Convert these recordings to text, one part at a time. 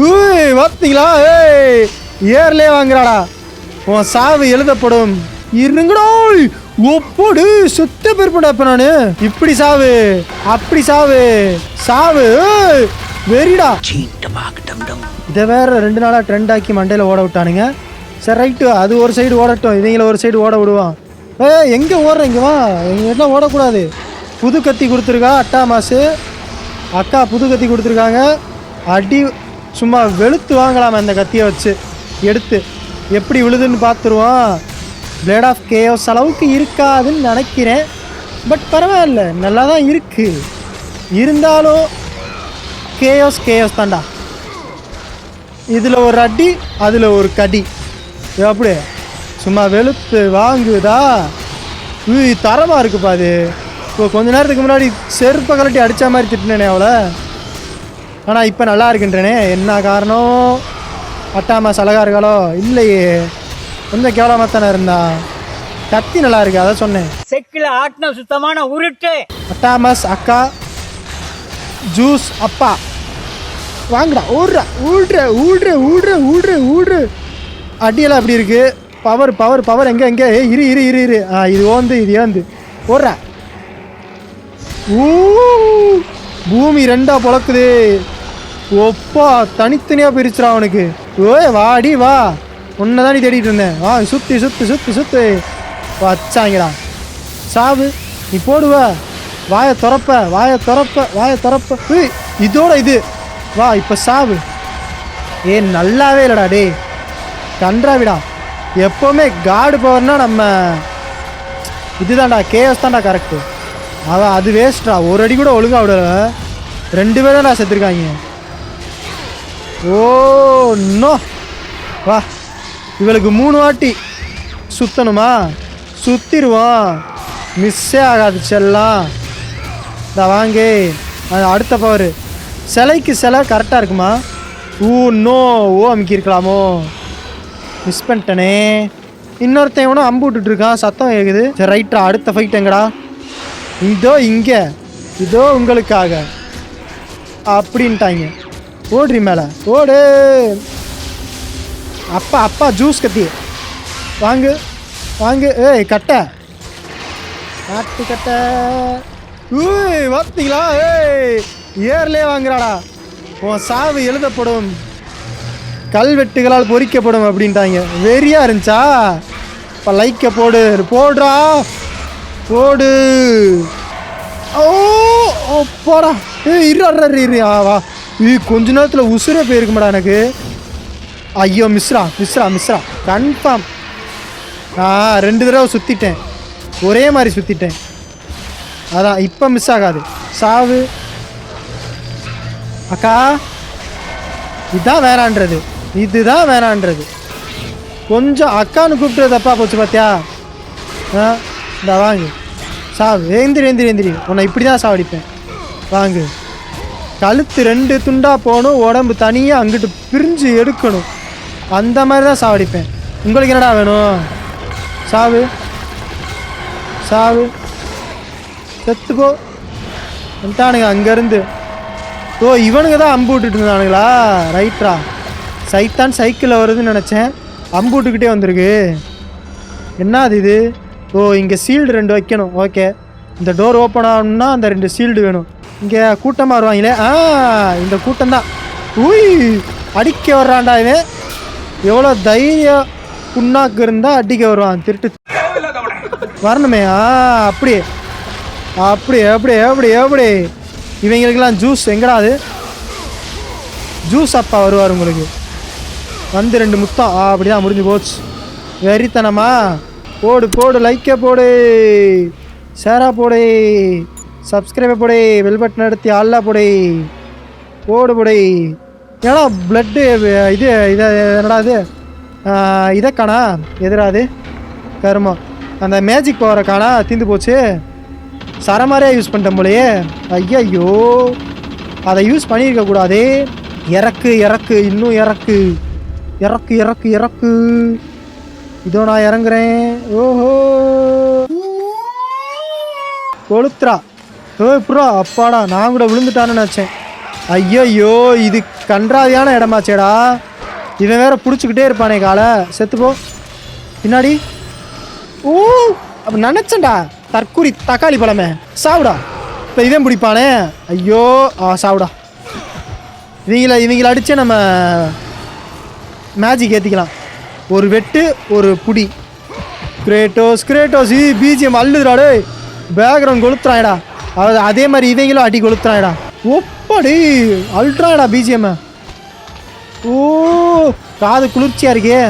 ஊய் பார்த்தீங்களா ஏய் ஏர்லே வாங்குறாடா. உன் சாவு எழுதப்படும். இருங்கடா ஒப்போடு சுத்த பெருப்படா இப்ப நானு. இப்படி சாவு அப்படி சாவு சாவு வெறிடா. இதை வேற ரெண்டு நாளாக ட்ரெண்ட் ஆக்கி மண்டையில் ஓட விட்டானுங்க. சரி ரைட்டு அது ஒரு சைடு ஓடட்டும். இவங்கள ஒரு சைடு ஓட விடுவான். ஏ எங்கே ஓடுற இங்கே வா. எங்கள் எல்லாம் ஓடக்கூடாது. புது கத்தி கொடுத்துருக்கா அட்டா மாசு. அக்கா புது கத்தி கொடுத்துருக்காங்க. அடி சும்மா வெளுத்து வாங்கலாம் அந்த கத்தியை வச்சு. எடுத்து எப்படி விழுதுன்னு பார்த்துருவோம். பிளேட் ஆஃப் கேஓஸ் அளவுக்கு இருக்காதுன்னு நினைக்கிறேன். பட் பரவாயில்ல நல்லா தான் இருக்குது இருந்தாலும் கேஎஸ் கேஎஸ் தாண்டா இதில் ஒரு அடி அதில் ஒரு கடி. எப்படி சும்மா வெளுத்து வாங்குதா? தரமாக இருக்குப்பா அது இப்போ கொஞ்ச நேரத்துக்கு முன்னாடி செருப்பை கலட்டி அடித்த மாதிரி திட்டினேனே அவளை. ஆனால் இப்போ நல்லா இருக்குன்றனே. என்ன காரணம்? அட்டாமாஸ் அழகா இருக்காளோ இல்லையே. கொஞ்சம் கேவலமாக தானே இருந்தா? கத்தி நல்லா இருக்கு அதான் சொன்னேன். செக்கில ஆட்டின சுத்தமான உருட்டு. அட்டாமஸ் அக்கா ஜூஸ் அப்பா. வாங்கடா ஓடுறா ஊடுற ஊடுற ஊடுற ஊடுற ஊடுற. அடியெல்லாம் எப்படி இருக்கு? பவர் பவர் பவர் எங்கே எங்கே? இரு இரு இரு இரு. ஆ இது ஓந்து இது ஏந்து. ஓடுறா. ஊ பூமி ரெண்டா பொழக்குது ஒப்பா தனித்தனியாக பிரிச்சுடா அவனுக்கு. ஓய் வாடி வா. உன்னை தான் தேடிட்டு இருந்தேன். வா சுற்றி சுற்றி சுற்றி சுற்றி வச்சாங்கடா சாவு நீ போடுவ. வாயை துறப்ப வாயை துறப்ப வாயை துறப்ப. இதோட இது. வா இப்போ சாவு. ஏ நல்லாவே இல்லைடா டேய். கன்றாவிடா. எப்போவுமே காடு பவர்னா நம்ம இதுதான்டா கேஎஸ் தான்டா கரெக்டு அவன் அது வேஸ்ட்டா ஒரு அடி கூட ஒழுங்கா விடல. ரெண்டு பேரும் நான் செத்துருக்காங்க. Oh no. வா இவளுக்கு மூணு வாட்டி சுத்தணுமா? சுத்திடுவோம். மிஸ்ஸே ஆகாது செல்லாம் இந்த வாங்கே. அது அடுத்த பவர் சிலைக்கு சிலை கரெக்டாக இருக்குமா? ஊ நோ ஓ அமுக்கியிருக்கலாமோ? மிஸ் பண்ணிட்டனே. இன்னொருத்தன் இவனும் அம்பு விட்டுட்டு இருக்கான் சத்தம் கேட்குது சரி ரைட்ரா அடுத்த ஃபைட் எங்கடா? இதோ இங்கே. இதோ உங்களுக்காக. அப்படின்ட்டாங்க. ஓடுறி மேலே. ஓடு. அப்பா அப்பா ஜூஸ் கத்தி வாங்கு வாங்கு. ஏய் கட்டை. காட்டு கட்டை. ஊய் பார்த்தீங்களா ஏய் ஏர்லே வாங்குறாடா. உன் சாவு எழுதப்படும். கல்வெட்டுகளால் பொறிக்கப்படும் அப்படின்ட்டாங்க. வெறியா இருந்துச்சா? இப்போ லைக்கை போடு. போடுறா. போடு. ஓ போடா ஏய் இரு இரு, இரு ஆ வா. இது கொஞ்ச நேரத்தில் உசுரே போயிருக்குமாடா எனக்கு. ஐயோ மிஸ்ரா மிஸ்ரா மிஸ்ரா. கன்ஃபார்ம். ஆ ரெண்டு தடவை சுற்றிட்டேன் ஒரே மாதிரி சுற்றிட்டேன் அதான் இப்போ மிஸ் ஆகாது. சாவு. அக்கா இதுதான் வேணான்றது. இதுதான் வேணான்றது. கொஞ்சம் அக்கான்னு கூப்பிட்டு தப்பா போச்சு பார்த்தியா ஆ இந்த வாங்கு. சாவு ஏந்திரி ஏந்திரி ஏந்திரி. உன்னை இப்படி தான் சாவடிப்பேன். வாங்கு. கழுத்து ரெண்டு துண்டாக போகணும் உடம்பு தனியாக அங்கிட்டு பிரிஞ்சு எடுக்கணும். அந்த மாதிரி தான் சாவடிப்பேன் உங்களுக்கு என்னடா வேணும்? சாவு. சாவு. செத்துக்கோ. வந்துட்டானுங்க அங்கேருந்து. ஓ இவனுங்க தான் அம்பு விட்டுட்டு இருந்தானுங்களா? ரைட்ரா. சைத்தான் சைக்கிளில் வருதுன்னு நினச்சேன். அம்பு விட்டுக்கிட்டே வந்திருக்கு. என்ன அது இது? ஓ இங்கே சீல்டு ரெண்டு வைக்கணும். ஓகே இந்த டோர் ஓப்பன் ஆகணும்னா அந்த ரெண்டு சீல்டு வேணும். இங்கே கூட்டமாக வருவாங்களே? ஆ இந்த கூட்டம் தான் ஊய் அடிக்க வர்றான்டா இவன். எவ்வளோ தைரியம் புண்ணாக்கு இருந்தால் அடிக்க வருவான் திருட்டு. வரணுமே ஆ அப்படி அப்படி எப்படி எப்படி எப்படி இவங்களுக்கெல்லாம் ஜூஸ் எங்கடா அது? ஜூஸ் அப்பா வருவார் உங்களுக்கு. வந்து ரெண்டு முத்தம். அப்படி தான் முடிஞ்சு போச்சு. வெறித்தனமா. போடு போடு லைக்க போடு. சேரா போடு. சப்ஸ்கிரைப் போடு பெல் பட்டன் ஆல்லா போடு ஓடு போடு. ஏன்னா பிளட்டு இது இதை என்னடா இது? ஆ, இதை காணா கருமம். அந்த மேஜிக் பவரை காணா தீந்து போச்சு. சரமாரியாக யூஸ் பண்ணிட்டேன் போலையே. ஐயையோ. அதை யூஸ் பண்ணியிருக்கக்கூடாதே இறக்கு இறக்கு இன்னும் இறக்கு. இறக்கு இறக்கு இறக்கு. இதோ நான் இறங்குறேன். ஓஹோ. கொளுத்ரா ஓ ப்ரோ அப்பாடா நான் கூட விழுந்துட்டான்னு நினச்சேன். ஐயோ இது கன்றாதியான இடமாச்சேடா. இவன் வேற பிடிச்சிக்கிட்டே இருப்பானே காலை. செத்துப்போ பின்னாடி. ஓ அப்போ நினச்சேன்டா. தற்கூரி தக்காளி பழமே. சாவுடா. இப்போ இவன் பிடிப்பானே. ஐயோ ஆ சாவுடா. இவங்கள இவங்கள அடித்து நம்ம மேஜிக் ஏற்றிக்கலாம் ஒரு வெட்டு ஒரு புடி. Kratos Kratos. பிஜிஎம் அள்ளுதுடா டே பேக்ரவுண்ட் கொளுத்துறாயடா அது அதே மாதிரி இவங்களும் அடி கொளுத்துறாயடா ஒப்பாடி! அல்ட்ராடா பிஜிஎம் ஓ காது குளிர்ச்சியாக இருக்கே.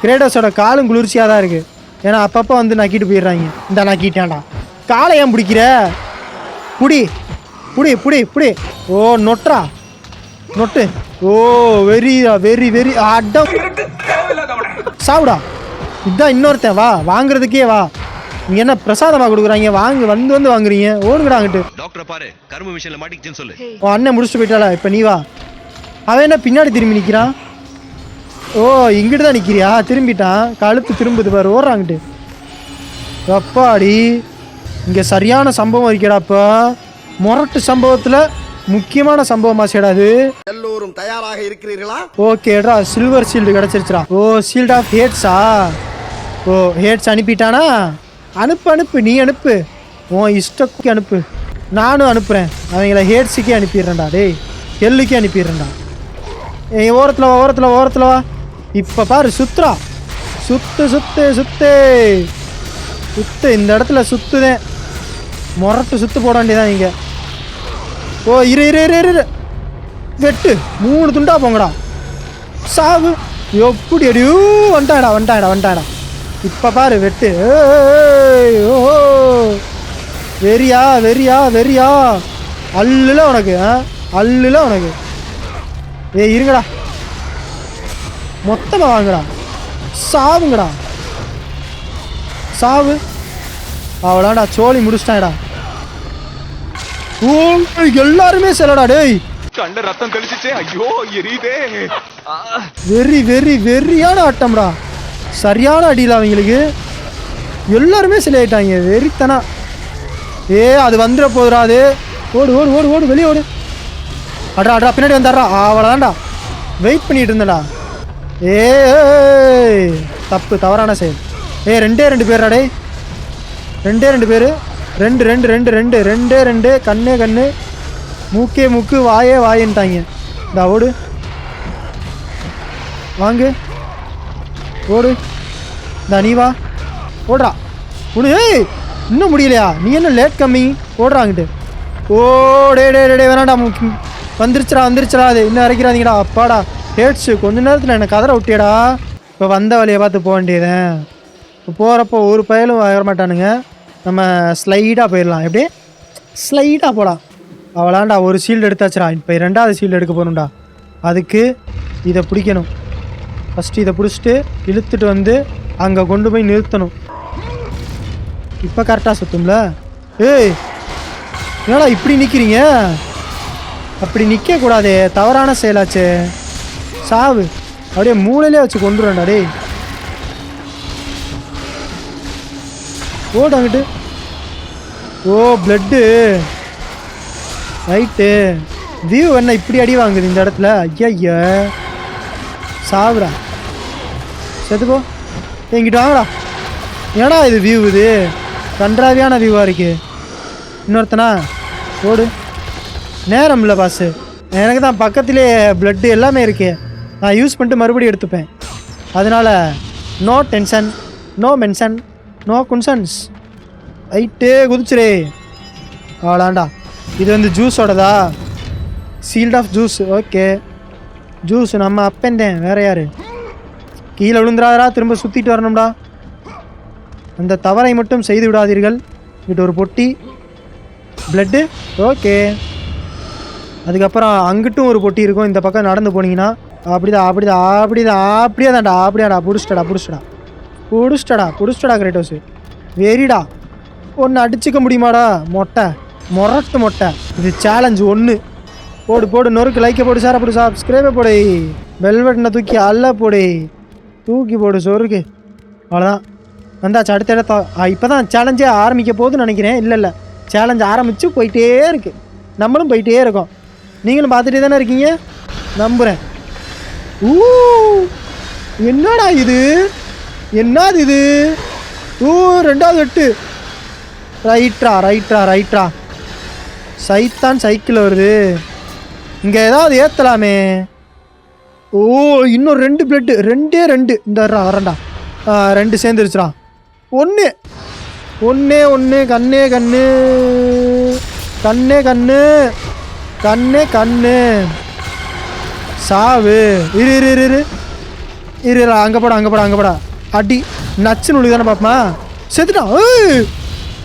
கிரேட்டோஸோட காலும் குளிர்ச்சியாக தான் இருக்குது ஏன்னா அப்பப்போ வந்து நக்கிட்டு போயிடுறாங்க. இந்த நக்கிட்டேன்டா. காலை ஏன் பிடிக்கிற? புடி. புடி புடி புடி. ஓ நொட்டுறா நொட்டு. ஓ வெரி வெரி வெரி அடம். சாவுடா. இதான் இன்னொருத்தன் வா. வாங்குறதுக்கே வா. இங்க என்ன பிரசாதமா கொடுக்குறாங்க? வாங்க வந்து வந்து வாங்குறீங்க. ஓடுங்கடா அங்கிட்டு. டாக்டரை பாரு கரும்பு மிஷின்ல மாட்டிக்கிச்சுன்னு சொல்லு. உன் அண்ணன் முடிச்சுட்டு போயிட்டாளா? இப்போ நீ வா. அவன் என்ன பின்னாடி திரும்பி நிற்கிறான் ஓ இங்கிட்டு தான் நிற்கிறியா திரும்பிட்டான். கழுத்து திரும்புது பாரு. ஓடுறாங்கிட்டு அப்பாடி. இங்கே சரியான சம்பவம் இருக்கடாப்பா முரட்டு சம்பவத்தில் முக்கியமான சம்பவமா சேடா அது. எல்லோரும் தயாராக இருக்கிறீர்களா? ஓகேடா சில்வர் ஷீல்டு கிடச்சிருச்சுடா. ஓ ஷீல்ட் ஆஃப் ஹேட்ஸா ஓ ஹேட்ஸ் அனுப்பிட்டானா? அனுப்பு அனுப்பு நீ அனுப்பு. உன் இஷ்டக்கு அனுப்பு. நானும் அனுப்புகிறேன் அவங்கள ஹேட்ஸுக்கே அனுப்பிடுறேன்டா டேய். எல்லுக்கே அனுப்பிடுறேன்டா. என் ஓரத்தில் வா ஓரத்தில் வா ஓரத்தில் வா. இப்போ பாரு சுத்துறா சுத்து சுத்து சுத்து. சுத்து இந்த இடத்துல சுத்துதேன் முரட்டு சுத்து போட வேண்டியதான் இங்கே. ஓ இரு இரு இரு இரு, இரு. வெட்டு. மூணு துண்டா போங்கடா. சாவு. எப்படி அடியூ வந்துட்டாடா வந்துட்டாடா வந்துட்டாடா. இப்போ பாரு வெட்டு. ஓஹோ வெறியா வெறியா வெறியா. அல்லுல உனக்கு அல்லுல உனக்கு. ஏய் இருங்கடா. மொத்தமாக வாங்குடா. சாவுங்கடா. சாவு. அவ்வளோடா சோழி முடிச்சிட்டாடா எல்லாருமே செல்லடா டேய். கண்ட ரத்தம் தெளிச்சிச்சே ஐயோ எரியுதே. வெறி வெறி வெறியான ஆட்டம்டா. சரியான அடியில் அவங்களுக்கு. எல்லாருமே சிலையிட்டாங்க வெறித்தனா. ஏ அது வந்துட போதுடா அது. ஓடு ஓடு ஓடு ஓடு வெளியே ஓடு. அட்ரா அட்ரா பின்னாடி வந்தாடுறா அவ்வளோதான்டா வெயிட் பண்ணிட்டு இருந்தடா ஏய் தப்பு தவறான செயல். ஏ ரெண்டே ரெண்டு பேர்டா டேய். ரெண்டே ரெண்டு பேர். ரெண்டு ரெண்டு ரெண்டு ரெண்டு ரெண்டே ரெண்டு கண்ணே கண்ணு. மூக்கே மூக்கு வாயே வாயன்ட்டாங்க. இந்த ஓடு. வாங்கு. ஓடு. இந்த நீ வா. ஓடுறா. உனு ஏய் இன்னும் முடியலையா? நீ என்ன லேட் கம்மி? ஓடுறாங்கிட்டு ஓ டே டே டே, டே வேணாடா வந்துருச்சுடா வந்துருச்சுடா அது இன்னும் இறக்கிறாதீங்கடா அப்பாடா. ஹேட்ஸு கொஞ்ச நேரத்தில் என்னை கதற விட்டியடா. இப்போ வந்த வழியை பார்த்து போக வேண்டியதேன் இப்போ போகிறப்போ ஒரு பயலும் வர மாட்டானுங்க. நம்ம ஸ்லைடாக போயிடலாம். எப்படி? ஸ்லைடாக போடா. அவளாண்டா ஒரு ஷீல்டு எடுத்தாச்சுடா. இப்போ ரெண்டாவது ஷீல்டு எடுக்க போகணும்டா. அதுக்கு இதை பிடிக்கணும். ஃபஸ்ட்டு இதை பிடிச்சிட்டு இழுத்துட்டு வந்து அங்கே கொண்டு போய் நிறுத்தணும். இப்போ கரெக்டாக சுற்றும்ல ஏய் என்னடா இப்படி நிற்கிறீங்க அப்படி நிற்க கூடாதே தவறான செயலாச்சே. சாவு அப்படியே மூளையிலே வச்சு கொண்டுறேன்டா டேய். ஓடு அங்கிட்டு. ஓ பிளட்டு ரைட்டு வியூ என்ன இப்படி அடி வாங்குது இந்த இடத்துல? ஐயா சாவுடா. செத்துப்போ எங்கிட்ட வாங்கடா. ஏடா இது வியூ இது? கன்றாவியான வியூவாக இருக்கு. இன்னொருத்தனா? ஓடு. நேரம் இல்லை பாஸு எனக்கு தான் பக்கத்திலே ப்ளட்டு எல்லாமே இருக்கு. நான் யூஸ் பண்ணிட்டு மறுபடியும் எடுத்துப்பேன். அதனால் no tension no mention no குன்சன்ஸ் ஐட்டே குதிச்சுரே. அவ்வளாண்டா இது வந்து ஜூஸோடதா shield of juice okay juice நம்ம அப்பந்தேன் வேற யாரு? கீழே விழுந்துடாதரா திரும்ப சுற்றிட்டு வரணும்டா. அந்த தவறை மட்டும் செய்து விடாதீர்கள். இங்கிட்ட ஒரு பொட்டி. பிளட்டு ஓகே அதுக்கப்புறம் அங்கிட்டும் ஒரு பொட்டி இருக்கும். இந்த பக்கம் நடந்து போனீங்கன்னா அப்படிதான் அப்படிதான் அப்படிதான் அப்படியே தான்டா அப்படியாடா பிடிச்சிட்டடா பிடிச்சிட்டடா. பிடிச்சிட்டடா பிடிச்சிட்டடா கிரேட்டோஸு வெரிடா ஒன்று அடிச்சுக்க முடியுமாடா? மொட்டை. மொரட்டு மொட்டை. இது சேலஞ்சு ஒன்று போடு போடு நொறுக்கு லைக்கை போடு சார் அப்படி சப்ஸ்கிரைபை போடு. வெல்வெட்டினை தூக்கி அல்ல போடு. தூக்கி போடு சோறுக்கு. அவ்வளோதான் வந்தாச்சு அடுத்த இடத்த இப்போ தான் சேலஞ்சே ஆரம்பிக்க போகுதுன்னு நினைக்கிறேன். இல்லை இல்லை. சேலஞ்ச் ஆரம்பித்து போயிட்டே இருக்கு. நம்மளும் போயிட்டே இருக்கோம். நீங்களும் பார்த்துட்டே தானே இருக்கீங்க? நம்புகிறேன் ஊ என்னடா இது? என்னது இது? ஊ ரெண்டாவது எட்டு ரைட்ரா ரைட்ரா ரைட்ரா சைத்தான் சைக்கிள் வருது. இங்கே ஏதாவது ஏற்றலாமே ஓ இன்னும் ரெண்டு பிளட்டு ரெண்டே ரெண்டு. இந்த வரண்டா ஆ ரெண்டு சேர்ந்துருச்சுடா. ஒன்று ஒன்றே ஒன்று கண்ணே கண்ணு. கண்ணே கண்ணு. கண்ணே கண்ணு. சாவு. இரு இரு இரு இரு. இரு இரு அங்கே போடா அங்கே போடா அங்கே போடா. அடி நச்சுன்னு உழுது தானே பாப்பமா? செத்துடா ஏய்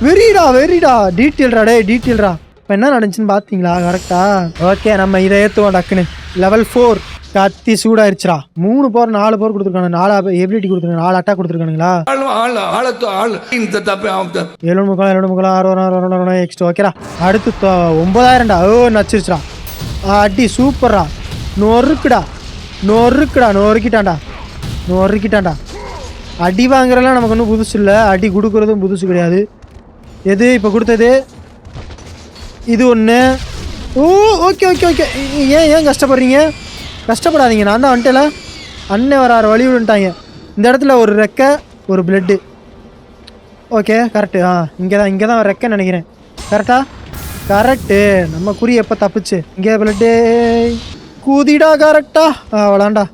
வெறிடா வெறிடா. டீட்டெயில்ரா டே டீட்டெயில்ரா இப்போ என்ன நடந்துச்சுன்னு பார்த்தீங்களா கரெக்டா ஓகே நம்ம இதை ஏற்றுவோம் டக்குன்னு. லெவல் ஃபோர் கத்தி சூடாயிருச்சுடா. மூணு போர் நாலு போர் கொடுத்துருக்காங்க நாலு எபிலிட்டி கொடுத்துருக்காங்க நாலு அட்டாக் கொடுத்துருக்கானுங்களா? ஏழு முக்கால் ஏழு முக்கால் ஆறு ஆறு ஆறு எக்ஸ்ட்ரா ஓகேடா அடுத்து ஒன்பதாயிரம்டா. ஓ நச்சிருச்சுடா. அடி சூப்பர்ரா. நொறுக்குடா. நொறுக்குடா. நொறுக்கிட்டான்டா. நொறுக்கிட்டான்டா. அடி வாங்குறதுலாம் நமக்கு ஒன்றும் புதுசு இல்லை. அடி கொடுக்குறதும் புதுசு கிடையாது. எது? இப்போ கொடுத்தது? இது ஒன்று ஓ ஓகே ஓகே ஓகே. ஏன் ஏன் கஷ்டப்படுறீங்க? கஷ்டப்படாதீங்க. நான் தான் வந்துட்டேல அண்ணன் வர வழி விட்டுட்டாங்க இந்த இடத்துல ஒரு ரெக்கை ஒரு பிளட்டு ஓகே கரெக்டு ஆ இங்கே தான் இங்கே தான் ரெக்கன்னு நினைக்கிறேன். கரெக்டா கரெக்டு நம்ம குறி எப்போ தப்புச்சு? இங்கே பிளட்டு கூதிடா கரெக்டா ஆ? விளாண்டா.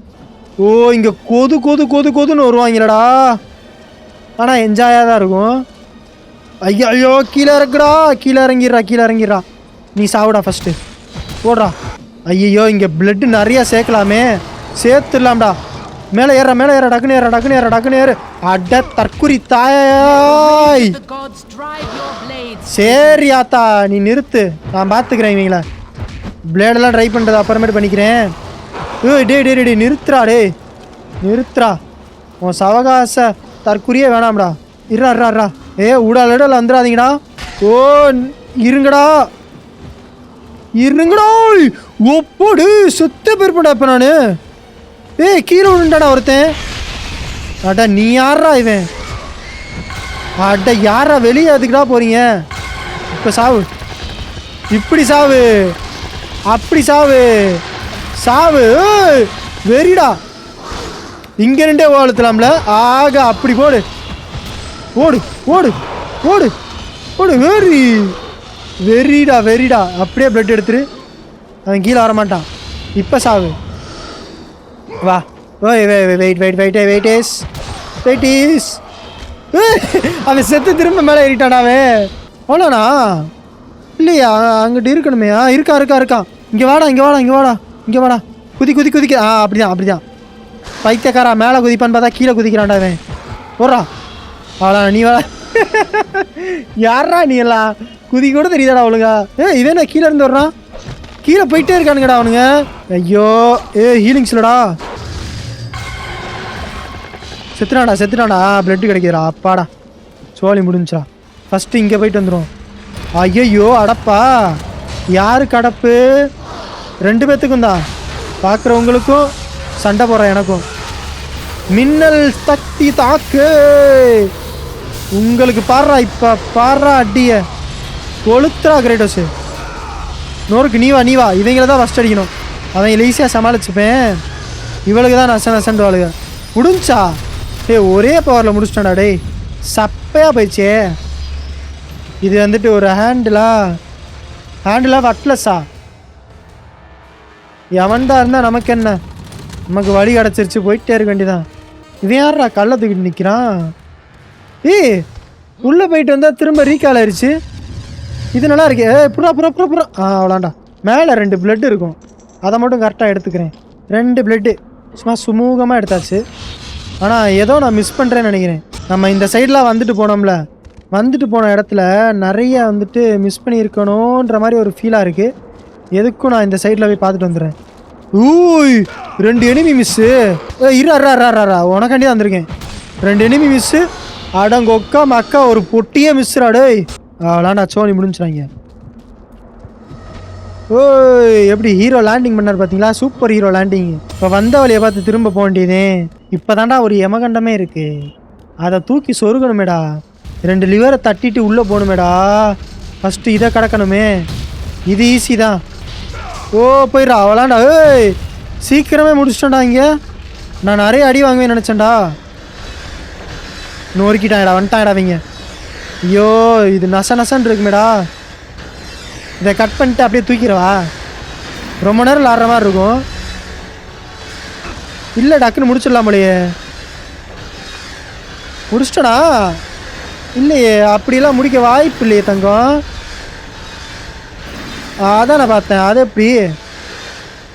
ஓ இங்கே கொது கொது கொது கொதுன்னு வருவாங்களடா ஆனால் என்ஜாயாக தான் இருக்கும். ஐயோ ஐயோ கீழே இறக்குடா. கீழே இறங்கிடுறா கீழே இறங்கிடுறா. நீ சாவுடா ஃபஸ்ட்டு ஓடுறா. ஐயோ இங்கே பிளட்டு நிறையா சேர்க்கலாமே. சேர்த்துடலாம்டா. மேலே ஏற மேலே ஏற டக்குனு ஏற டக்குனு ஏற டக்குனு ஏறு. அட தற்குறி தாய். சரி ஆத்தா நீ நிறுத்து. நான் பார்த்துக்கிறேன் இவங்கள. பிளேடெல்லாம் ட்ரை பண்ணுறது அப்புறமேட்டு பண்ணிக்கிறேன். ஏ டே டே டே நிறுத்துறா டே நிறுத்துறா உன் சவகாச தற்குறியே வேணாம்டா. இருடா இருடா ஏ ஏ உடாலடல வந்துடாதீங்கடா. ஓ இருங்கடா. இருங்கடா ஒப்போடு சுத்த பேர்படா இப்போ நான். ஏய் கீழே விழுண்டாடா ஒருத்தன். அடா நீ யாரா இவன்? அட யாரா வெளியே அதுக்குடா போறீங்க? இப்போ சாவு. இப்படி சாவு. அப்படி சாவு. சாவு வெறிடா. இங்க நின்றே ஓடுத்தலாம்ல ஆக அப்படி போடு. ஓடு ஓடு ஓடு ஓடு வெறி. வெறிடா வெறிடா. அப்படியே பிளட் எடுத்துரு. அவன் கீழே வரமாட்டான். இப்போ சாவு. வா. ஓய் wait wait wait wait wait is wait is அவன் செத்து திரும்ப மேலே ஏறிட்டானா அவன்? அவ்வளோண்ணா இல்லையா? அங்கிட்டு இருக்கணுமே. ஆ இருக்கா இருக்கா இருக்கான் இங்கே வாடா இங்கே வாடா இங்கே வாடா. இங்கே வாடா. குதி குதி குதிக்க. ஆ அப்படிதான் அப்படிதான். பைத்தியக்காரா மேலே குதிப்பான்னு பார்த்தா கீழே குதிக்கிறான்டா அவன். போடுறா அவ்வளோ நீ வாடா. யாரா நீ எல்லாம்? குதி கூட தெரியுதாடா அவளுங்க? ஏ இதே நான் கீழே இருந்து வர்றான்? கீழே போயிட்டே இருக்கானுங்கடா அவனுங்க. ஐயோ ஏ ஹீலிங்ஸ் இல்லடா. செத்துனாடா செத்துனாடா பிளட் கிடைக்கிறா அப்பாடா. சோழி முடிஞ்சா ஃபஸ்ட்டு இங்கே போயிட்டு வந்துடும் ஐயையோ அடப்பா. யார் கடப்பு ரெண்டு பேர்த்துக்கும் தான். பார்க்குறவங்களுக்கும் சண்டை போடுறேன் எனக்கும். மின்னல் சக்தி தாக்கு. உங்களுக்கு பாடுறா இப்போ பாடுறா அடியை. கொளுத்துறா கிரேட்டோஸு நோருக்கு நீ வா நீ வா. இவங்கள தான் ஃபஸ்ட் அடிக்கணும். அவன் ஈஸியாக சமாளிச்சுப்பேன். இவளுக்கு தான் நச வாழுக முடிஞ்சா? டேய் ஒரே பவரில் முடிச்சிட்டாடா டேய். சப்பையாக போயிடுச்சே. இது வந்துட்டு ஒரு ஹேண்டிலா ஹேண்டிலா அட்லஸா எவன்டா இருந்தால் நமக்கு என்ன? நமக்கு வழி கிடச்சிருச்சு போயிட்டே இருக்க வேண்டியதான் இவன் யாரா கள்ள தூக்கிட்டு நிற்கிறான் ஏய் உள்ளே போயிட்டு வந்தால் திரும்ப ரீகால் ஆயிடுச்சு இது நல்லா இருக்கு. ஏ புறா புறா புறா புறா. ஆ அவ்வளோண்டா மேலே ரெண்டு பிளட் இருக்கும். அதை மட்டும் கரெக்டாக எடுத்துக்கிறேன். ரெண்டு பிளட்டு சும்மா சுமூகமாக எடுத்தாச்சு. ஆனால் ஏதோ நான் மிஸ் பண்ணுறேன்னு நினைக்கிறேன். நம்ம இந்த சைடெலாம் வந்துட்டு போனோம்ல. வந்துட்டு போன இடத்துல நிறைய வந்துட்டு மிஸ் பண்ணியிருக்கணுன்ற மாதிரி ஒரு ஃபீலாக இருக்குது எதுக்கும் நான் இந்த சைடில் போய் பார்த்துட்டு வந்துடுறேன். ஊய் ரெண்டு எனிமி மிஸ்ஸு இரு அரா உனக்காண்டி தான் வந்திருக்கேன். ரெண்டு எனிமி மிஸ்ஸு அடங்கொக்கா மக்கா ஒரு பொட்டியே மிஸ்ஸுடா டேய். அவ்வளோண்டா சோனி முடிஞ்சுறாங்க ஓய் எப்படி ஹீரோ லேண்டிங் பண்ணார் பார்த்தீங்களா சூப்பர் ஹீரோ லேண்டிங் இப்போ வந்த வழியை பார்த்து திரும்ப போக வேண்டியதே. இப்போ தாண்டா ஒரு எமகண்டமே இருக்கு. அதை தூக்கி சொருகணுமேடா. ரெண்டு லிவரை தட்டிட்டு உள்ளே போகணுமேடா. ஃபஸ்ட்டு இதை கிடக்கணுமே. இது ஈஸி தான். ஓ போயிடா அவளாண்டா ஏய் சீக்கிரமே முடிச்சிட்டேன்டா இங்கே. நான் நிறைய அடி வாங்குவேன் நினச்சேன்டா. நொறுக்கிட்டாங்கடா வந்துட்டாங்கடா அவங்க ஐயோ இது நச நசன்னு இருக்குமேடா. இதை கட் பண்ணிட்டு அப்படியே தூக்கிடவா. ரொம்ப நேரம் விளாட்ற மாதிரி இருக்கும். இல்லை டக்குன்னு முடிச்சிடலாமலையே முடிச்சிட்டடா. இல்லையே அப்படிலாம் முடிக்க வாய்ப்பு இல்லையே தங்கம். அதான் நான் பார்த்தேன் அது எப்படி?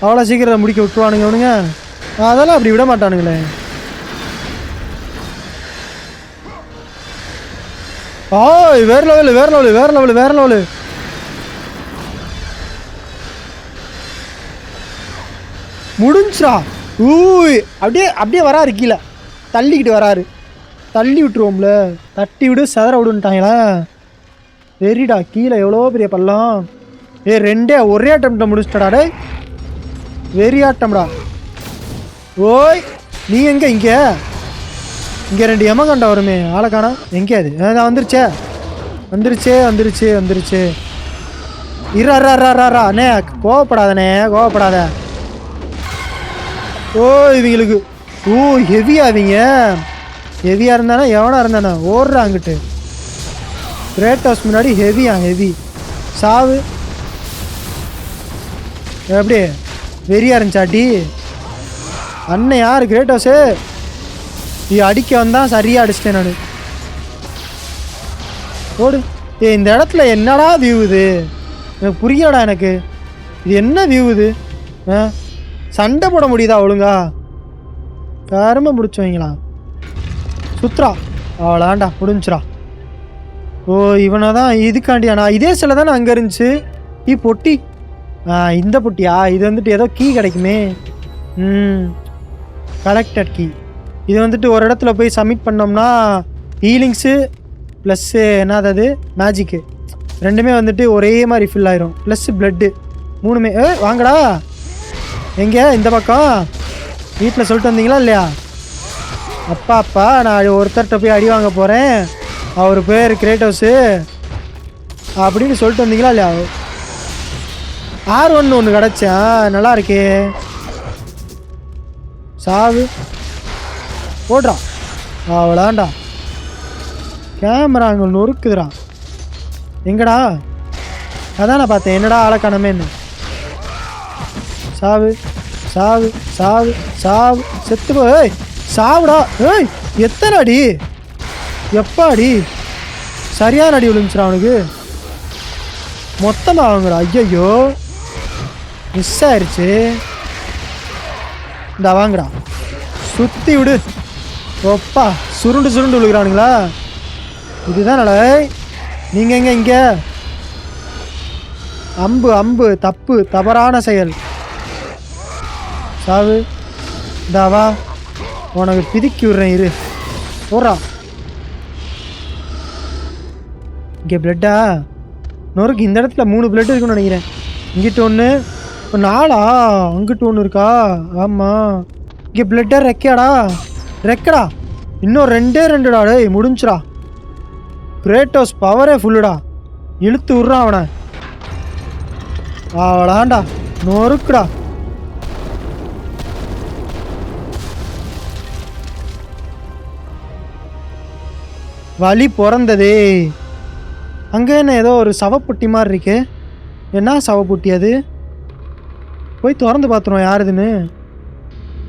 அவ்வளோ சீக்கிரம் முடிக்க விட்டுருவானுங்க அவனுங்க அதெல்லாம் அப்படி விட மாட்டானுங்களே. ஓய் வேற லெவலு வேற லெவலு வேற லெவலு வேற லெவலு முடிஞ்சுடா. ஊய் அப்படியே அப்படியே வராரு கீழே. தள்ளிக்கிட்டு வராரு. தள்ளி விட்டுருவோம்ல. தட்டி விடு செதற விடுன்ட்டாங்களா. வெறிடா கீழே எவ்வளோ பெரிய பள்ளம். ஏ ரெண்டே ஒரே அட்டம்ப்ட முடிச்சிட்டடா டே வெறி ஆட்டம்டா ஓய் நீ எங்கே இங்கே? இங்கே ரெண்டு எமகண்டா வருமே. ஆளை காணா. எங்கே அதான் வந்துருச்சே. வந்துருச்சே வந்துருச்சு வந்துருச்சு. இரா ரா ரா ரா ரா அண்ணே கோவப்படாதண்ணே கோவப்படாத. ஓ இவங்களுக்கு. ஓ ஹெவியா இவங்க. ஹெவியாக இருந்தானா? எவனா இருந்தானா? ஓடுறா அங்கிட்டு. கிரேட் ஹவுஸ் முன்னாடி ஹெவியா ஹெவி சாவு. எப்படி வெறியா இருந்துச்சாட்டி அண்ணன் யார்? கிரேட் ஹவுஸு நீ அடிக்க வந்தால் சரியாக அடிச்சிட்டேன் நான். ஓடு. ஏ இந்த இடத்துல என்னடா வியூ இது? எனக்கு புரியலடா எனக்கு. இது என்ன வியூ இது? ஆ? சண்டை போட முடியுதா ஒழுங்கா? கரும பிடிச்சவங்களா சுத்ரா அவ்வளோண்டா முடிஞ்சுரா ஓ இவனை தான் இதுக்காண்டியாண்ணா இதே சில தானே அங்கே இருந்துச்சு. ஈ பொட்டி. ஆ இந்த பொட்டியா? இது வந்துட்டு ஏதோ கீ கிடைக்குமே. ம். கலெக்டட் கீ இது வந்துட்டு ஒரு இடத்துல போய் சப்மிட் பண்ணோம்னா ஹீலிங்ஸு ப்ளஸ்ஸு என்னது அது? மேஜிக்கு ரெண்டுமே வந்துட்டு ஒரே மாதிரி ஃபில் ஆயிரும். ப்ளஸ் பிளட்டு மூணுமே ஏ வாங்கடா. எங்கே? இந்த பக்கம். வீட்டில் சொல்லிட்டு வந்தீங்களா இல்லையா? அப்பா அப்பா நான் ஒருத்தர்கிட்ட போய் அடி வாங்க போகிறேன் அவர் பேர் கிரேட்டோஸு. அப்படின்னு சொல்லிட்டு வந்தீங்களா இல்லையா? ஆர் ஒன்று ஒன்று கிடச்சேன். நல்லா இருக்கே. சாவு. போடுறா அவ்வளோண்டா கேமரா அங்கே நொறுக்குதுடா. எங்கடா? அதான் நான் பார்த்தேன். என்னடா ஆளக்கானமேன்னு சாவு சாவு சாவு சாவு. செத்து போய் சாவுடா. ஏய் எத்தனை அடி எப்பாடி? சரியான அடி விழுந்துச்சுடா அவனுக்கு. மொத்தமாக வாங்குடா ஐயையோ. மிஸ் ஆயிடுச்சு இந்த வாங்குடா சுற்றி விடு. ஒப்பா சுருண்டு சுருண்டு விழுகிறானுங்களா? இதுதான் நட. நீங்கள் எங்கே இங்கே? அம்பு அம்பு தப்பு தவறான செயல். சாவு இந்தாவா உனக்கு பிதுக்கி விடுறேன் இரு. போடுறா இங்கே பிளட்டா நொறுக்கு இந்த இடத்துல மூணு பிளட் இருக்குன்னு நினைக்கிறேன். இங்கிட்ட ஒன்று நாளா அங்கிட்டு ஒன்று இருக்கா? ஆமாம் இங்கே பிளட்டாக ரெக்கையாடா? ரெக்கடா. இன்னும் ரெண்டே ரெண்டுடா டேய் முடிஞ்சுடா. கிரேட்டோஸ் பவரே ஃபுல்லுடா இழுத்து விட்றான் அவனை. அவளாண்டா நொறுக்குடா. வலி பிறந்ததே. அங்கே என்ன ஏதோ ஒரு சவப்புட்டி மாதிரி இருக்கே. என்ன சவப்புட்டி அது? போய் திறந்து பார்த்துருவோம் யாருதுன்னு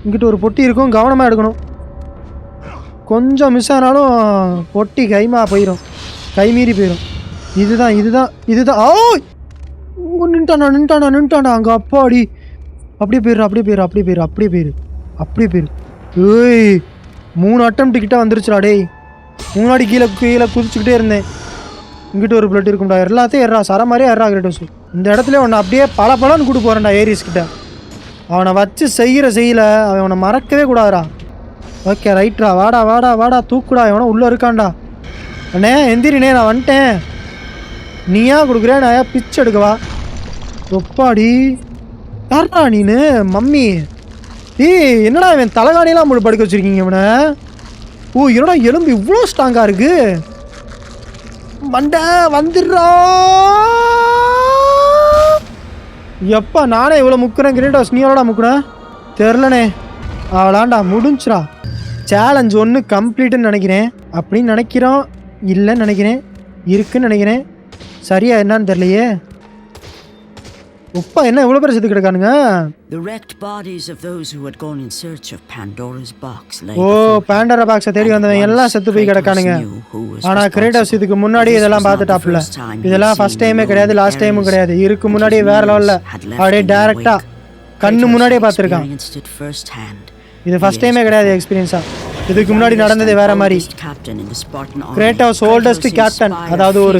இங்கிட்ட ஒரு பொட்டி இருக்கும் கவனமாக எடுக்கணும். கொஞ்சம் மிஸ் ஆனாலும் ஒட்டி கைமா போயிடும் கை மீறி போயிடும் இதுதான் இதுதான் இதுதான். ஓ நின்ட்டானா நின்ட்டானா நின்ட்டானா? அங்கே அப்பாடி. அப்படியே போயிரு அப்படியே போயிரு அப்படியே போயிரு அப்படியே போயிரு அப்படியே போயிரு. ஏய் மூணு அட்டம் கிட்ட வந்துருச்சுடா டேய். முன்னாடி கீழே கீழே குதிச்சுக்கிட்டே இருந்தேன். இங்கிட்ட ஒரு பிளட் இருக்கும்டா. எல்லாத்தையும் எறா சர மாதிரியே எறா கிரேட்டோஸ் இந்த இடத்துல உன்னை அப்படியே பல பலன்னு கூட்டு போகிறேன்டா ஏரிஸ்கிட்ட அவனை வச்சு செய்கிற செய்யலை அவன் அவனை மறக்கவே கூடாதுடா. ஓகே ரைட்ரா வாடா வாடா வாடா. தூக்குடா. எவனோ உள்ளே இருக்கான்டா. அண்ணே எந்திரினே நான் வந்துட்டேன். நீயா கொடுக்குறேன் நான் ஏன் பிச்சை எடுக்கவா ஒப்பாடி. யார்டா நீனு? மம்மி. ஏய் என்னடா இவன் தலைகாணிலாம் முழு படுக்க வச்சிருக்கீங்க இவனை? ஓ என்னடா எலும்பு இவ்வளோ ஸ்ட்ராங்காக இருக்கு? மண்டை வந்துடுறா. எப்பா நானே இவ்வளோ முக்குறேன். கிரேட்டோஸ் நீ எவ்வளோடா முக்குறேன் தெரிலனே அவளாண்டா முடிஞ்சுடா சேலஞ்ச் ஒன்று கம்ப்ளீட்டுன்னு நினைக்கிறேன். அப்படின்னு நினைக்கிறோம்? இல்லைன்னு நினைக்கிறேன். இருக்குன்னு நினைக்கிறேன். சரியா என்னன்னு தெரியலையே. உப்பா என்ன இவ்வளோ பேர் செத்து கிடக்கானுங்க ஓ. பேண்டரா பாக்ஸை தேடி வந்தவன் எல்லாம் செத்து போய் கிடக்கானுங்க. ஆனா கிரேட்டர்ஸ் இதுக்கு முன்னாடி இதெல்லாம் பார்த்துட்டாப்ல. இதெல்லாம் ஃபர்ஸ்ட் டைமே கிடையாது லாஸ்ட் டைமும் கிடையாது. இதுக்கு முன்னாடியே வேற லெவல்ல அப்படியே டைரக்டா கண்ணு முன்னாடியே பார்த்துருக்கான். இது ஃபர்ஸ்ட் டைமே கிடையாது எக்ஸ்பீரியன்ஸா இதுக்கு முன்னாடி நடந்தது வேற மாதிரி Kratos oldest captain, அதாவது ஒரு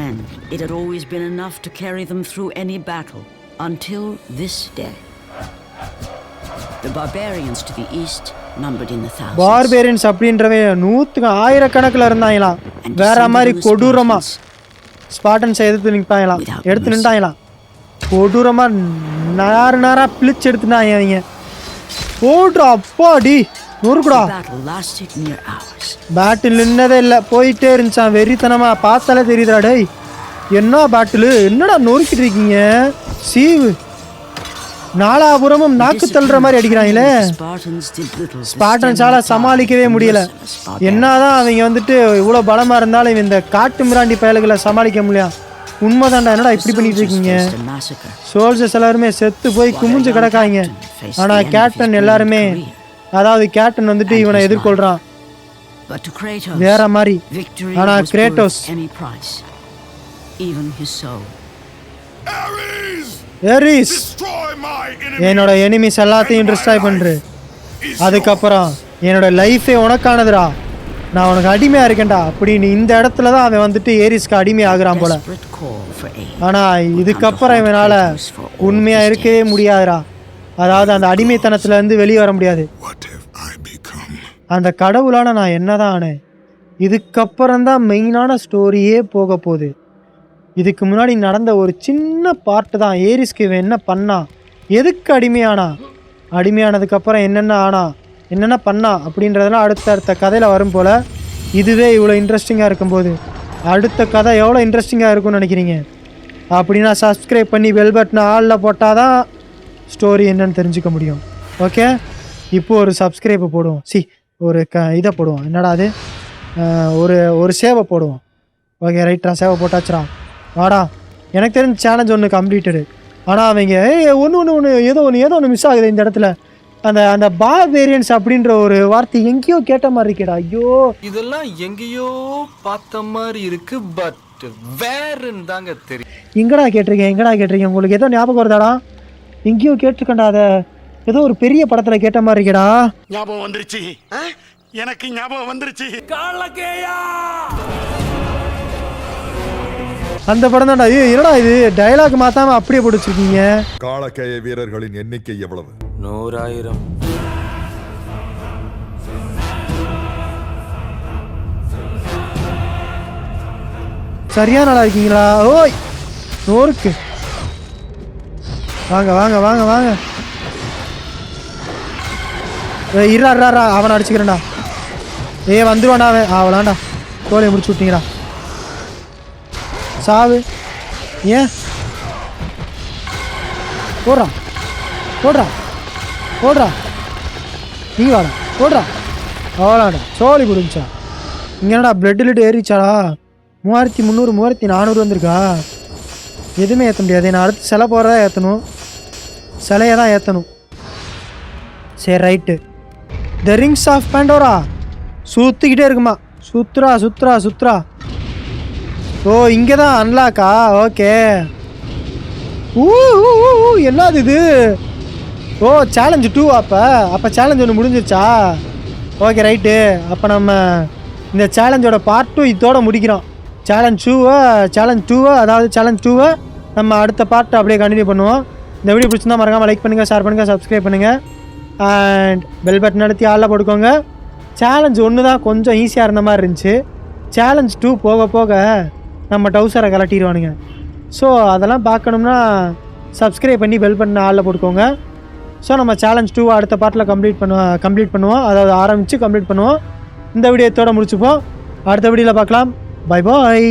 men. It had always been enough to carry them through any battle until this day. The barbarians to the east numbered in the thousands. Barbarians அப்படின்றவன் நூத்துக்கு ஆயிரக்கணக்கில் இருந்தாங்களாம் வேற மாதிரி கொடூரமா. ஸ்பாட்டன்ஸை எதிர்த்து நிற்பாங்களாம் எடுத்து. நின்ட்டாங்களாம் கொடூரமா நாறு நாரா பிழிச்சு எடுத்துட்டாங்க அவங்க போடுறா அப்பாடி. நொறுக்குடா. பேட்டில் நின்னதே இல்லை. போயிட்டே இருந்துச்சான் வெறித்தனமா பார்த்தாலே தெரியுதுடா டேய். என்ன பேட்டில் என்னடா நொறுக்கிட்டு இருக்கீங்க? சீவு. நாலாபுரமும் நாக்கு தள்ளுற மாதிரி அடிக்கிறாங்களே. ஸ்பாட்டன்ஸால சமாளிக்கவே முடியல. என்னதான் அவங்க வந்துட்டு இவ்வளோ பலமா இருந்தாலும் இந்த காட்டு மிராண்டி பயல்களை சமாளிக்க முடியும். உண்மைதான்டா என்னடா இப்படி பண்ணிட்டு இருக்கீங்க. சோல்ஜர்ஸ் எல்லாருமே செத்து போய் குமிஞ்சு கிடக்காங்க. ஆனா கேப்டன் எல்லாருமே அதாவது கேப்டன் வந்துட்டு இவனை எதிர்கொள்றான். வேற மாதிரி. victory ஆனா was கிரேட்டோஸ். ஏரிஸ் என்னோட எனிமிஸ் எல்லாத்தையும் டிஸ்ட்ராய் பண்று. அதுக்கப்புறம் என்னோட லைஃபே உனக்கானதுடா. நான் உனக்கு அடிமையா இருக்கேன்டா. அப்படின்னு இந்த இடத்துல தான் அவன் வந்துட்டு ஏரிஸ்க்கு அடிமை ஆகுறான் போல. Desperate call for aid. ஆனா இதுக்கப்புறம் இவனால உண்மையா இருக்கவே முடியாதுடா. அதாவது அந்த அடிமைத்தனத்துல இருந்து வெளியே வர முடியாது. அந்த கடவுளான நான் என்னதான் ஆனேன்? இதுக்கப்புறம் தான் மெயினான ஸ்டோரியே போக போகுது. இதுக்கு முன்னாடி நடந்த ஒரு சின்ன பார்ட்டு தான். ஏரிஸ்க்கு இவன் என்ன பண்ணான் எதுக்கு அடிமையானா? அடிமையானதுக்கப்புறம் என்னென்ன ஆனா? என்னென்ன பண்ணா அப்படின்றதெல்லாம் அடுத்த அடுத்த கதையில் வரும் போல் இதுவே இவ்வளோ இன்ட்ரெஸ்டிங்காக இருக்கும்போது. அடுத்த கதை எவ்வளோ இன்ட்ரெஸ்டிங்காக இருக்கும்னு நினைக்கிறீங்க? அப்படின்னா சப்ஸ்கிரைப் பண்ணி பெல் பட்டனை ஆளில் போட்டால் தான் ஸ்டோரி என்னன்னு தெரிஞ்சுக்க முடியும். ஓகே இப்போது ஒரு சப்ஸ்கிரைப் போடுவோம். சி ஒரு க இதை போடுவோம். என்னடா அது? ஒரு ஒரு சேவை போடுவோம். ஓகே ரைட்ரா சேவை போட்டாச்சுரா வாடா. எனக்கு தெரிஞ்ச சேலஞ்ச் ஒன்று கம்ப்ளீட்டடு ஆனால் அவங்க ஏ ஒன்று ஒன்று ஒன்று ஏதோ ஒன்று ஏதோ ஒன்று மிஸ் ஆகுது இந்த இடத்துல. அந்த அந்த பார் வேரியன்ஸ் அப்படின்ற ஒரு வார்த்தை எங்கேயோ கேட்ட மாதிரி இருக்கேடா. ஐயோ. இதெல்லாம் எங்கேயோ பார்த்த மாதிரி இருக்கு பட் வேறுன்னு தாங்க தெரியும் எங்கடா கேட்டிருக்கேன் எங்கடா கேட்டிருக்கேன் உங்களுக்கு ஏதோ ஞாபகம் வருதாடா? எங்கேயோ கேட்டிருக்கேன்டா அதை. ஏதோ ஒரு பெரிய படத்தில் கேட்ட மாதிரி இருக்கேடா. ஞாபகம் வந்துருச்சு. எனக்கு ஞாபகம் வந்துருச்சு. அந்த படம் தான்டா ஐயோ என்னடா இது? டயலாக் மாத்தாம அப்படியே போட்டு வச்சிருக்கீங்க. காலக்கேய வீரர்களின் எண்ணிக்கை எவ்வளவு? நூறாயிரம். சரியா நல்லா இருக்கீங்களா? ஓய் நோருக்கு வாங்க வாங்க வாங்க வாங்க. ஏய், இருடா இருடா, இருடா அவனை அடிச்சுக்கிறேன்டா. ஏ வந்துருவான்டா அவன். அவளாண்டா தோலையை முடிச்சு விட்டீங்கடா. சாவு. ஏன் போடுறா. போடுறா. போடுறா. நீ வாடா. போடுறா. அவ்வளோடா சோழி குடிச்சா. இங்கே என்னடா பிளட் லிட் ஏறிச்சாடா? மூவாயிரத்தி முந்நூறு மூவாயிரத்தி நானூறு வந்திருக்கா? எதுவுமே ஏற்ற முடியாது. நான் அடுத்து சிலை போகிறதா ஏற்றணும் சிலையை தான் ஏற்றணும் சரி right the rings of Pandora சுற்றிக்கிட்டே இருக்குமா. சுத்ரா சுத்ரா சுத்ரா ஓ இங்கே தான் அன்லாக்கா ஓகே ஊ என்னது இது? ஓ சேலஞ்சு டூ அப்போ. அப்போ சேலஞ்ச் ஒன்று முடிஞ்சிருச்சா? ஓகே ரைட்டு அப்போ நம்ம இந்த சேலஞ்சோட பார்ட் டூ இதோட முடிக்கிறோம். சேலஞ்ச் டூவை சேலஞ்ச் டூவை அதாவது சேலஞ்ச் டூவை நம்ம அடுத்த பார்ட் அப்படியே கண்டினியூ பண்ணுவோம். இந்த வீடியோ பிடிச்சிருந்தா மறக்காமல் லைக் பண்ணுங்கள் ஷேர் பண்ணுங்கள் சப்ஸ்கிரைப் பண்ணுங்கள் அண்ட் பெல் பட்டன் நடத்தி ஆளில் போட்டுக்கோங்க. சேலஞ்ச் ஒன்று தான் கொஞ்சம் ஈஸியாக இருந்த மாதிரி இருந்துச்சு. சேலஞ்ச் டூ போக போக நம்ம டவுசரை கலட்டிடுவானுங்க ஸோ அதெல்லாம் பார்க்கணும்னா சப்ஸ்கிரைப் பண்ணி பெல் பண்ண ஆளில் போட்டுக்கோங்க. ஸோ நம்ம சேலஞ்ச் டூ அடுத்த பாட்டில் கம்ப்ளீட் பண்ணுவோம் கம்ப்ளீட் பண்ணுவோம். அதாவது ஆரம்பித்து கம்ப்ளீட் பண்ணுவோம். இந்த வீடியோத்தோடு முடிச்சுப்போம். அடுத்த வீடியோவில் பார்க்கலாம். Bye bye